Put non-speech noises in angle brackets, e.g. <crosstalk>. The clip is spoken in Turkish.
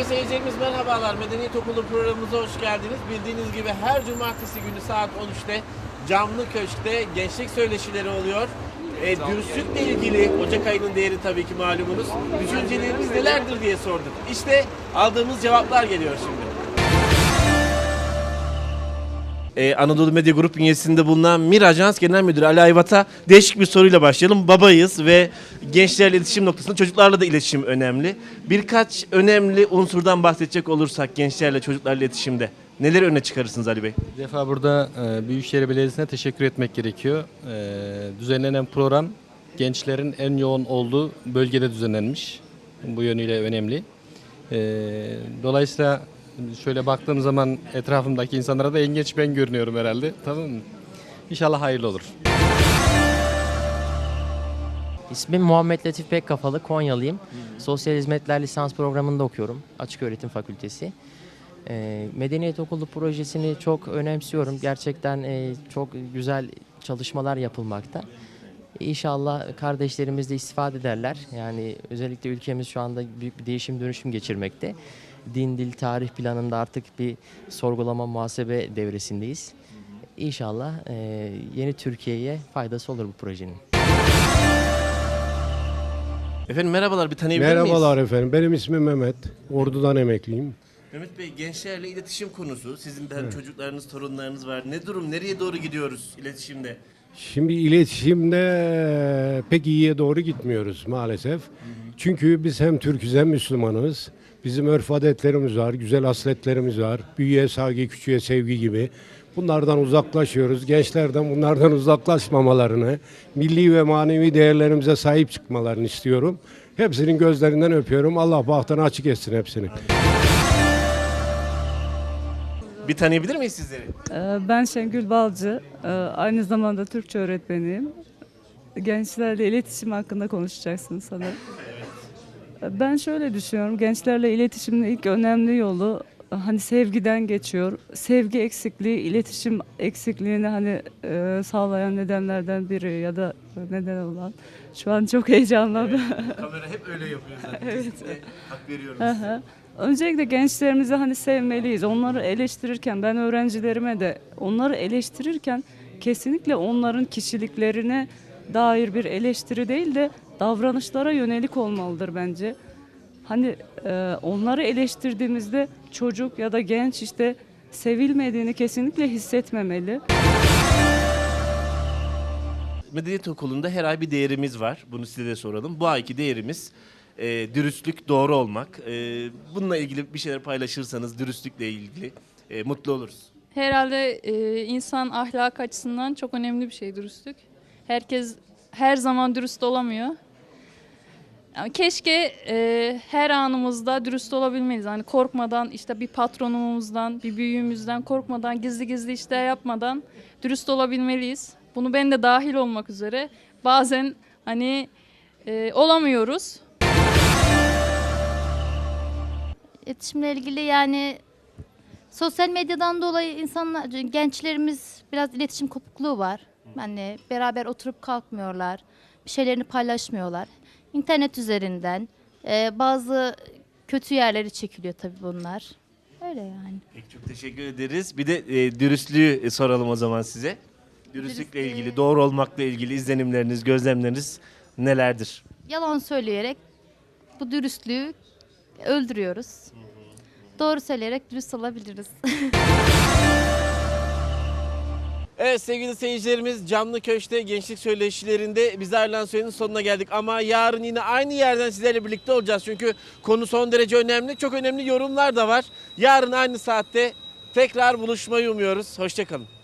Sevgili seyircilerimiz merhabalar. Medeniyet Okulu programımıza hoş geldiniz. Bildiğiniz gibi her cumartesi günü saat 13'te Camlı Köşk'te gençlik söyleşileri oluyor. E, dürüstlükle ilgili Ocak ayının değeri tabii ki malumunuz. Düşünceleriniz nelerdir diye sorduk. İşte aldığımız cevaplar geliyor şimdi. Ee, Anadolu Medya Grup bünyesinde bulunan Mir Ajans Genel Müdürü Ali Ayvat'a değişik bir soruyla başlayalım. Babayız ve gençlerle iletişim noktasında çocuklarla da iletişim önemli. Birkaç önemli unsurdan bahsedecek olursak gençlerle çocuklarla iletişimde neleri öne çıkarırsınız Ali Bey? Bir defa burada e, Büyükşehir Belediyesi'ne teşekkür etmek gerekiyor. E, düzenlenen program gençlerin en yoğun olduğu bölgede düzenlenmiş. Bu yönüyle önemli. E, dolayısıyla şöyle baktığım zaman etrafımdaki insanlara da en genç ben görünüyorum herhalde. Tamam mı? İnşallah hayırlı olur. İsmim Muhammed Latif Pekkafalı, Konyalıyım. Sosyal Hizmetler Lisans Programı'nda okuyorum, Açık Öğretim Fakültesi. Ee, Medeniyet Okulu projesini çok önemsiyorum. Gerçekten e, çok güzel çalışmalar yapılmakta. İnşallah kardeşlerimiz de istifade ederler. Yani özellikle ülkemiz şu anda büyük bir değişim dönüşüm geçirmekte. Din, dil, tarih planında artık bir sorgulama, muhasebe devresindeyiz. İnşallah e, yeni Türkiye'ye faydası olur bu projenin. Efendim merhabalar bir tanıyabilir miyiz? Merhabalar efendim. Benim ismim Mehmet. Ordu'dan emekliyim. Mehmet Bey gençlerle iletişim konusu. Sizin de hani çocuklarınız, torunlarınız var. Ne durum? Nereye doğru gidiyoruz iletişimde? Şimdi iletişimde pek iyiye doğru gitmiyoruz maalesef. Çünkü biz hem Türküz hem Müslümanız. Bizim örf adetlerimiz var, güzel hasletlerimiz var. Büyüye saygı, küçüğe sevgi gibi. Bunlardan uzaklaşıyoruz. Gençlerden bunlardan uzaklaşmamalarını, milli ve manevi değerlerimize sahip çıkmalarını istiyorum. Hepsinin gözlerinden öpüyorum. Allah bahtını açık etsin hepsini. Bir tanıyabilir miyiz sizleri? Ee, Ben Şengül Balcı, Ee, aynı zamanda Türkçe öğretmeniyim. Gençlerle iletişim hakkında konuşacaksınız sanırım. Ben şöyle düşünüyorum, gençlerle iletişimin ilk önemli yolu hani sevgiden geçiyor. Sevgi eksikliği, iletişim eksikliğini hani e, sağlayan nedenlerden biri ya da neden olan. Şu an çok heyecanlandım. Kamera hep öyle yapıyor zaten. <laughs> Kesinlikle hak size. hı. Öncelikle gençlerimizi hani sevmeliyiz. Onları eleştirirken ben öğrencilerime de onları eleştirirken kesinlikle onların kişiliklerine dair bir eleştiri değil de davranışlara yönelik olmalıdır bence. Hani e, onları eleştirdiğimizde çocuk ya da genç işte sevilmediğini kesinlikle hissetmemeli. Medeniyet Okulu'nda her ay bir değerimiz var. Bunu size de soralım. Bu ayki değerimiz e, dürüstlük, doğru olmak. E, bununla ilgili bir şeyler paylaşırsanız dürüstlükle ilgili e, mutlu oluruz. Herhalde e, insan ahlak açısından çok önemli bir şey dürüstlük. Herkes her zaman dürüst olamıyor. Yani keşke e, her anımızda dürüst olabilmeliyiz. Hani korkmadan işte bir patronumuzdan, bir büyüğümüzden korkmadan, gizli gizli işler yapmadan dürüst olabilmeliyiz. Bunu ben de dahil olmak üzere bazen hani e, olamıyoruz. İletişimle ilgili yani sosyal medyadan dolayı insanlar, gençlerimiz biraz iletişim kopukluğu var. Yani beraber oturup kalkmıyorlar, bir şeylerini paylaşmıyorlar. İnternet üzerinden e, bazı kötü yerleri çekiliyor tabii bunlar. Öyle yani. Peki çok teşekkür ederiz. Bir de e, dürüstlüğü e, soralım o zaman size. Dürüstlükle Dürüstlüğü- ilgili, doğru olmakla ilgili izlenimleriniz, gözlemleriniz nelerdir? Yalan söyleyerek bu dürüstlüğü öldürüyoruz. Doğru söyleyerek dürüst olabiliriz. <laughs> Evet sevgili seyircilerimiz Camlı Köşk'te gençlik söyleşilerinde biz ayrılan sürenin sonuna geldik. Ama yarın yine aynı yerden sizlerle birlikte olacağız. Çünkü konu son derece önemli. Çok önemli yorumlar da var. Yarın aynı saatte tekrar buluşmayı umuyoruz. Hoşçakalın.